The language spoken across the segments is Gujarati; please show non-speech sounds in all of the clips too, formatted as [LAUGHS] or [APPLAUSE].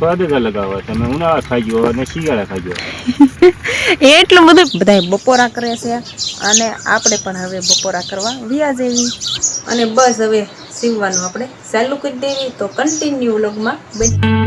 સ્વાદ જ અલગ આવે. તમે ઉનાળા ખાઈ અને શિયાળા ખાઈ [LAUGHS] એટલું બધું બધા બપોરા કરે છે. અને આપણે પણ હવે બપોરા કરવા વ્યા જેવી. અને બસ હવે સીવવાનું આપણે ચાલુ કરી દેવી. તો કન્ટિન્યુ લગમાં બન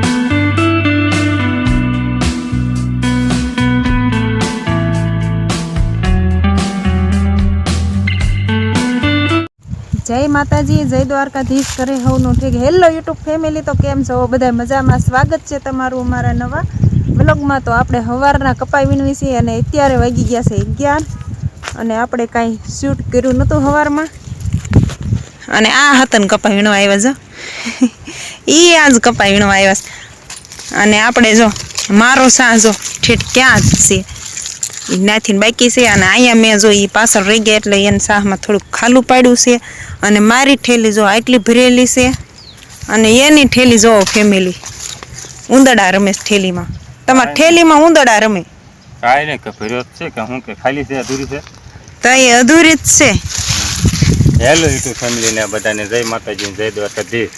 જય માતાજી, જય દ્વારકાધીશ કરે હવનું ઠીક. હેલો યુટ્યુબ ફેમિલી તો કેમ છો? બધા મજામાં? સ્વાગત છે તમારું અમારા નવા બ્લોગમાં તો આપણે સવારના કપાઈ વીણવી છીએ અને અત્યારે વાગી ગયા છે અગિયાર અને આપણે કાંઈ શૂટ કર્યું નહોતું સવારમાં અને આ હતા ને કપાઈ વીણવા આવ્યા જો એ [LAUGHS] આજ કપાઈ વીણવા આવ્યા અને આપણે જો, મારો સા જો ઠેઠ ક્યાં જ છે? નાથી બાકી છે અને અહીંયા મેં જો એ પાછળ રહી ગયા એટલે એને શાહમાં થોડુંક ખાલું પાડ્યું છે. અને મારી ઠેલી જો આટલી ભરેલી છે અને એની ઠેલી જો ફેમિલી ઉંદડા રમે ઠેલીમાં. તમારી ઠેલીમાં ઉંદડા રમે. કાંઈ નહીં કે ભર્યો છે કે હું કે ખાલી છે અધૂરી છે? તો એ અધૂરી જ છે. હેલો યુટ્યુબ ફેમિલીને બધાને જય માતાજી જય દ્વારકાધીશ.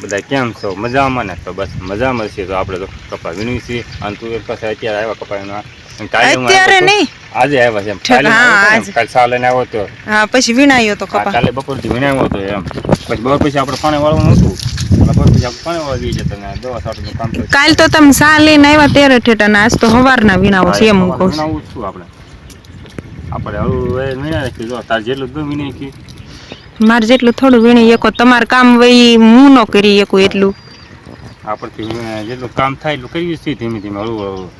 બધા કેમ છો? મજામાં ને? તો બસ મજામાં છીએ. તો આપણે તો કપા વીણવી છીએ. અને તું એક પાસે અત્યારે આવ્યા કપા અત્યારે નહીં. તો- આજે આવ્યા છે કાલે હા, કાલે સા લઈને આવ્યો તો. હા પછી વીણાયો તો કપા કાલે બપોરથી વીણાવ્યો હતો એમ. પછી બપોર પછી આપણે પાણી વાળવાનું હતું. બપોર પછી આપણે પાણી જઈએ દવા કામ. કાલ તો તમે સા લઈને આવ્યા ત્યારે ઠેઠા અને આજ તો સવારના વીણાવો છે એમ કહું છું. વીણાવું છું આપણે. આપણે હવે વીણા રાખી જો તાર જેટલું વીણી નાખી મારે જેટલું થોડું વીણી એકો તમારે કામ વહી હું ન કરી એકું એટલું. આપણથી જેટલું કામ થાય એટલું કરીએ છીએ ધીમે ધીમે. હળવું હળવું.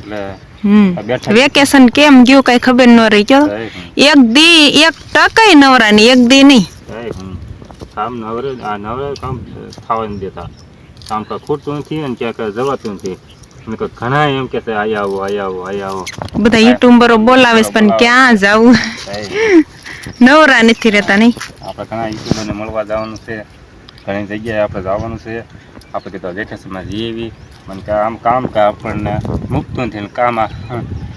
એટલે વેકેશન કેમ ગયું કઈ ખબર ન રહી ચલો એક દી એક ટકાય નવરા ની એક દી નહીં. કામ નવરે આ નવરે કામ થવા નથી દેતા. કામ કાંઈ ખૂટતું નથી અને ક્યાંક જવાતું નથી. ઘણા એમ કે આયા આવો આયા આવો આયા આવો. બધા યુટ્યુબરો બોલાવે છે પણ ક્યાં જવું? નવરા નથી રહેતા નહીં. આપણે ઘણા યુટ્યુબરને મળવા જવાનું છે. ઘણી જગ્યાએ આપણે જવાનું છે. આપણે કીધું વેકેશનમાં જઈએ મને કે આમ કામ કે આપણને મુક્ત નથી કામ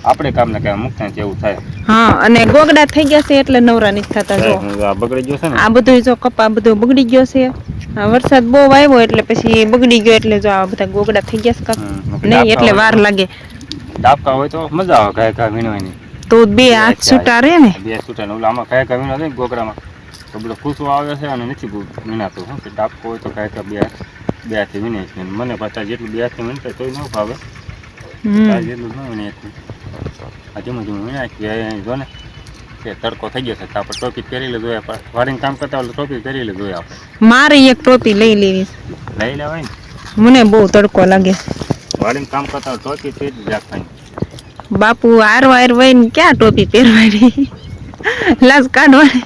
આપણે કામ ને કાંઈ મુક્ત નથી એવું થાય. હા અને ગોગડા થઈ ગયા છે એટલે નવરા નથી થતા જો. આ બગડી ગયો છે ને? આ બધું જો કપા બધું બગડી ગયો છે. વરસાદ બહુ આવ્યો એટલે પછી બગડી ગયો એટલે જો આ બધા ગોગડા થઈ ગયા છે. નહીં એટલે વાર લાગે. ડાબકા હોય તો મજા આવે કાંઈ કાંઈ વીણવાની. તો બે હાથ છૂટા રે ને? બે છૂટા ને ઓલા આમાં કાંઈ કાંઈ વીણો ને ગોગડામાં. તો બધો ખુશો આવે છે અને નથી વીણાતું. કે ડાબકો હોય તો કાંઈ કાંઈ બે બે વીણે છે. મને પાછા જેટલું બેથી વીણતા તોય ન ફાવે. જેટલું ન ધીમું વીણાય કે અહીં જો ને કે તડકો થઈ ગયો છે. તો આપણે ટોપી પહેરી લીધું હોય પણ વાડીને કામ કરતા હોય ટોપી પહેરી લીધું આપણે. મારે એક ટોપી લઈ લેવી. લઈ લેવાય ને? મને બહુ તડકો લાગે. વાડીને કામ કરતા ટોપી પહેરી રાખવાની. બાપુ હાર વાર વહીને ક્યાં ટોપી પહેરવાની? લાજ કાઢવાની.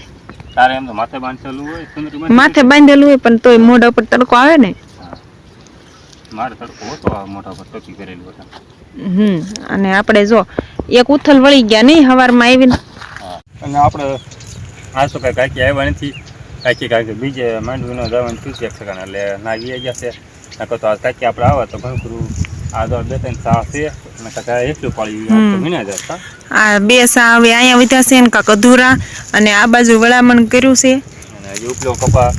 તારે એમ તો માથે બાંધેલું હોય માથે બાંધેલું હોય પણ તોય મોઢા ઉપર તડકો આવે ને. મારે તડકો હતો આ મોઢા પર ટોપી પહેરેલી હતા હમ અને આપણે જો એક ઉથલ વળી ગયા નહીં હવારમાં આવીને? અને આપણે આ શું કાંઈ કાંઈ આવ્યા નથી. કાકી કાકી બીજે માંડવીનો જવાનું થયું છે એક એટલે ના ગયા ગયા છે. નકર તો આ કાંઈ આપણે આવે તો ઘણું આ તો બે ત્રણ સા છે. અને એટલું પાડી આ બે સા હવે અહીંયા વધ્યા છે ને કાંક અધૂરા. અને આ બાજુ વળામણ કર્યું છે. અને ઉપલો કપા.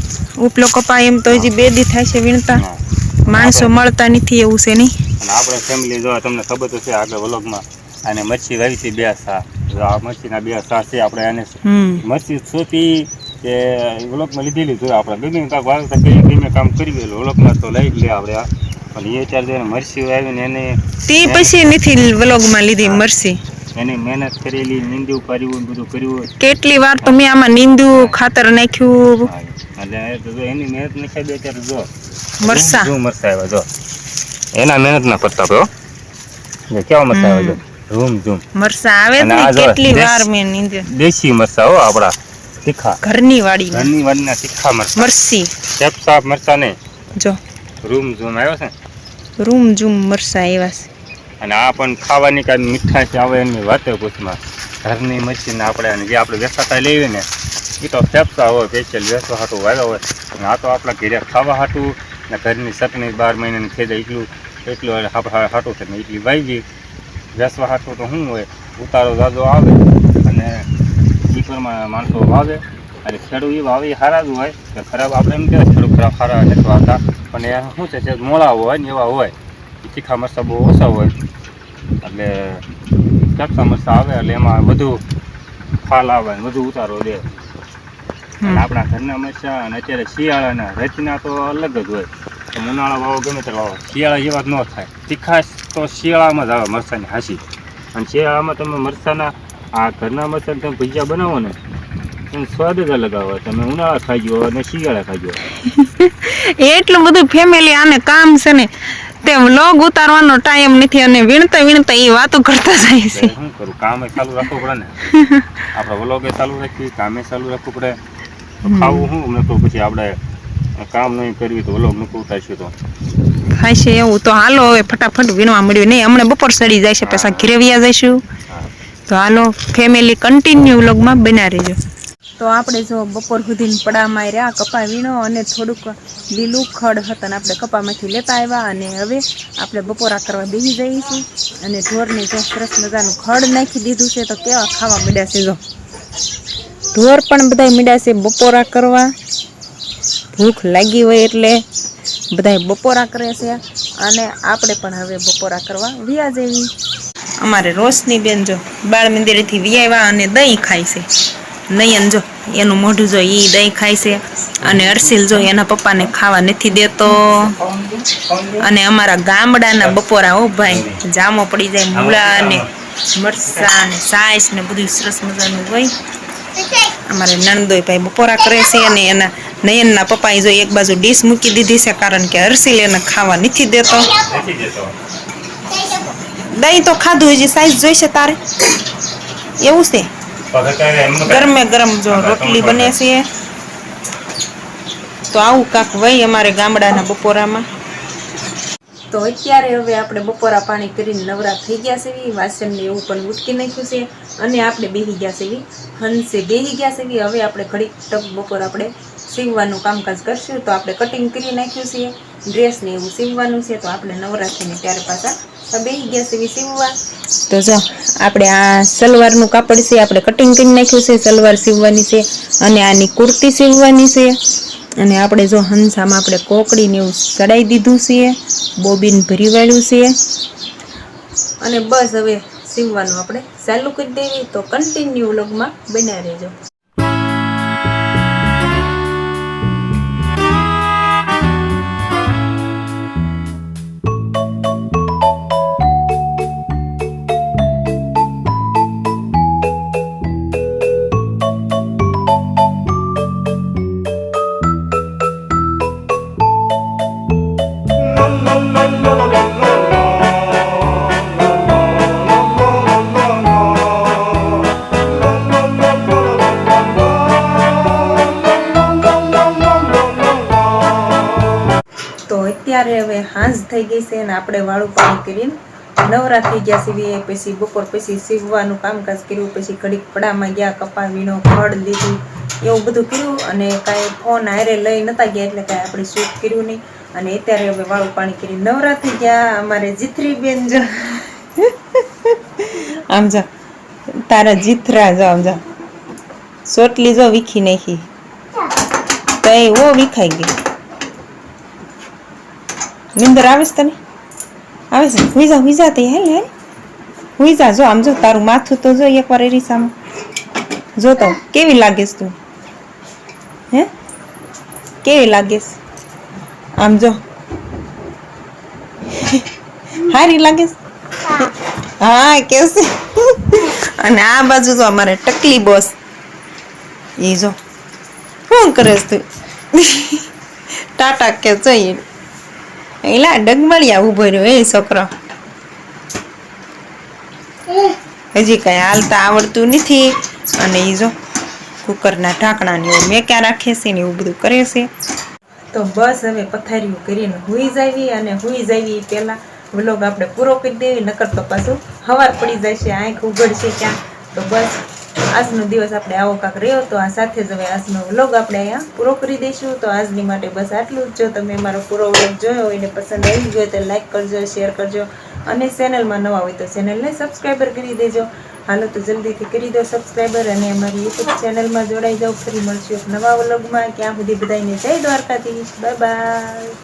ઉપલો કપા એમ તો હજી બે દી થાય છે વીણતા. માણસો મળતા નથી એવું છે નહીં. અને આપણે ફેમિલી જો તમને ખબર તો છે આગળ વ્લોગમાં અને મચ્છી વાવી હતી બે સા જો આ મચ્છીના બે સા છે આપણે એને મચ્છી સોતી કે વ્લોગમાં લીધેલી જોઈએ આપણે ગમે કાંક વાવતા કઈ ગમે કામ કરી ગયેલું વ્લોગમાં તો લઈ જ લે આપણે પણ એ જઈને મરસી આવીને એને તે પછી નથી વ્લોગમાં લીધી મરસી એની મહેનત કરેલી નિંદુ કર્યું બધું કર્યું. કેટલી વાર તમે આમાં નીંદું ખાતર નાખ્યું. એટલે એની મહેનત નથી બે જો. મરસા. જો મરસા આવ્યા જો. એના મહેનત ના હો. જો કેવા મરસા આવ્યા જો. રૂમ ઝૂમ મરસા આવે ને કેટલી વાર મે નીંદે. દેશી મરસા હો આપડા તીખા. ઘરની વાડી ઘરની વાડીના તીખા મરસા. મરસી. સેપ સાફ મરસા ને જો. રૂમ ઝૂમ આવ્યો છે? રૂમ ઝૂમ મરસા આવ્યા છે. અને આ પણ ખાવાની કાંઈ મીઠાશ આવે એની વાતે પૂછમાં. ઘરની મચ્છીને આપણે જે આપણે વેસાતા લેવી ને એ તો ફેફસા હોય સ્પેશિયલ વેચવા હાટું વાવ્યા હોય. અને આ તો આપણા ઘરે ખાવા હાટું ને ઘરની ચટણી બાર મહિનાની ખેદે એટલું એટલું આપણે હાટું છે ને એટલી વાવી વેસવા હાટું તો શું હોય, ઉતારો દાદો આવે અને પ્રમાણે માણસો વાવે. અને ખેડૂત એ વાવી સારા જ હોય. કે ખરાબ આપણે એમ કહેવાય ખેડૂત ખરાબ સારા નથી વાતા પણ એ શું છે મોળા હોય ને એવા હોય. એ તીખા મરચાં બહુ ઓછા હોય. એટલે કેપ્સા મરચાં આવે એટલે એમાં વધુ ફાલ આવે ને વધુ ઉતારો દે આપણા ઘરના મરચાં અને અત્યારે શિયાળાના રચના તો અલગ જ હોય. તો ઉનાળા વાવો ગમે તે વાવો શિયાળા જેવા જ ન થાય. તીખાશ તો શિયાળામાં જ આવે મરચાંની હાસી. અને શિયાળામાં તમે મરચાંના આ ઘરના મરચાં તમે ભજીયા બનાવો ને એનો સ્વાદ જ અલગ આવે. તમે ઉનાળા ખાઈ અને શિયાળા ખાઈ [LAUGHS] એટલું બધું ફેમિલી આને કામ છે ને. તે વ્લોગ ઉતારવાનો ટાઈમ નથી અને વીણતા વીણતા એ વાતો કરતા જાય છે. શું કરું? કામે ચાલુ રાખવું પડે ને? [LAUGHS] આપણે વ્લોગે ચાલુ રાખીએ કામે ચાલુ રાખવું પડે. ખાવું હું? મેં તો પછી આપણે કામ નહીં કરવી તો વ્લોગ મૂકવું ઉતારશું તો. થાય એવું તો હાલો હવે ફટાફટ વીણવા મળ્યું. નહીં હમણાં બપોર સડી જાય છે પછી ઘરે જઈશું. તો હાલો ફેમિલી કન્ટિન્યુ વ્લોગમાં બના રહેજો. તો આપણે જો બપોર સુધી પડામાં રહ્યા કપા વીણો અને થોડુંક લીલું ખડ હતા આપણે કપામાંથી લેતા આવ્યા અને હવે આપણે બપોરા કરવા બેસી છીએ અને ઢોરને જો સરસ મજાનું ખડ નાખી દીધું છે તો કેવા ખાવા મળ્યા છે જો. ઢોર પણ બધા મીડા છે બપોરા કરવા. ભૂખ લાગી હોય એટલે બધા બપોરા કરે છે અને આપણે પણ હવે બપોરા કરવા વ્યા જેવી અમારે રોશની બેન જો બાળ મંદિરેથી વ્યાવ્યા અને દહીં ખાય છે. નયન જો એનું મોઢું જો ઈ દહીં ખાય છે અને અરસીલ જો એના પપ્પાને ખાવા નથી દેતો. અને અમારા ગામડાના બપોરા હો ભાઈ જામો પડી જાય મૂળા ને મરસા ને સાસ ને બધું સરસ મજાનું હોય. અમારે નણદોય ભાઈ બપોરા કરે છે અને એના નયનના પપ્પાએ જો એક બાજુ ડીશ મૂકી દીધી છે કારણ કે હર્ષિલ એને ખાવા નથી દેતો. નથી દેતો. દહીં તો ખાધું હજી સાઈઝ જોઈશે તારે. એવું છે? ગરમે ગરમ જો રોટલી બને છે તો આવું કાંક વહી અમારે ગામડાના બપોરામાં. તો અત્યારે હવે આપણે બપોરા પાણી કરીને નવરા થઈ ગયા છે વાસણ ને એવું પણ ઉટકી નાખ્યું છે. અને આપણે બેહી ગયા છે હંસે બેહી ગયા છે હવે આપણે ઘડીક ટક બપોર આપણે સીવવાનું કામકાજ કરશું, તો આપણે કટિંગ કરી નાખ્યું છે ડ્રેસને એવું સીવવાનું છે, તો આપણે નવરાત્રીને ત્યારે પાછા બેહી ગયા છે સીવવા. તો જો, આપણે આ સલવારનું કાપડ છે, આપણે કટિંગ કરી નાખ્યું છે, સલવાર સીવવાની છે, અને આની કુર્તી સીવવાની છે. અને આપણે જો હંસામાં આપણે કોકડીને એવું ચડાવી દીધું છે, બોબીન ભરી વાળ્યું છે. અને બસ હવે સીવવાનું આપણે ચાલુ કરી દેવી, તો કન્ટિન્યુ લગમાં બન્યા રહેજો. અત્યારે હવે હાંજ થઈ ગઈ છે અને આપણે વાળું પાણી કરીને નવરા થઈ ગયા સીવીએ પછી, બપોર પછી સીવવાનું કામકાજ કર્યું, પછી ઘડીક પડામાં ગયા કપા વીણો ફળ લીધું, એવું બધું કર્યું અને કાંઈ ફોન હારે લઈ નતા ગયા એટલે કાંઈ આપણે શૂટ કર્યું નહીં. અને અત્યારે હવે વાળું પાણી કરી નવરા થઈ ગયા, અમારે જીથરી બેન જો. આમ જા, તારા જીથરા જો, આમ જા. સોટલી જો વીખી નાખી. તો એ ઓ વિખાઈ ગઈ. નિંદર આવે છે તને? આવે છે હુઈ જા હુઈ જા તે હેલ હેલ. હુઈ જા જો આમ જો, તારું માથું તો જો એકવાર એરી સામે. જો તો, કેવી લાગેસ તું? હે? કેવી લાગેસ આમ જો. હારી લાગેશ? હા, કેસે. અને આ બાજુ તો અમારે ટકલી બોસ એ જો. શું કરેસ તું? ટાટા કે જઈએ. એલા, ડગમળિયા ઊભો રહ્યો એ છોકરો. હજી કઈ હાલતા આવડતું નથી. અને એ જો, કુકરના ઢાંકણા ને એવું મેક્યા રાખે છે ને એવું બધું કરે છે. તો બસ હવે પથારીઓ કરીને હુઈ જાવી અને હુઈ જાવી પહેલાં વ્લોગ આપણે પૂરો કરી દેવી, નકર તો પાછું હવાર પડી જાય છે આંખ ઉઘડશે ક્યાં? તો બસ આજનો દિવસ આપણે આવો કાંક રહ્યો તો આ સાથે જ હવે આજનો વ્લોગ આપણે અહીંયા પૂરો કરી દઈશું. તો આજની માટે બસ આટલું જ. જો તમે મારો પૂરો વ્લોગ જોયો હોય ને પસંદ આવી ગયો તો લાઇક કરજો, શેર કરજો અને ચેનલમાં નવા હોય તો ચેનલને સબસ્ક્રાઈબર કરી દેજો. હાલો તો જલ્દીથી કરી દો સબસ્ક્રાઈબર અને અમારી યુટ્યુબ ચેનલમાં જોડાઈ જાઓ. ફરી મળશું નવા વ્લોગમાં. ક્યાં સુધી બધાને જય દ્વારકાધીશ. Bye bye.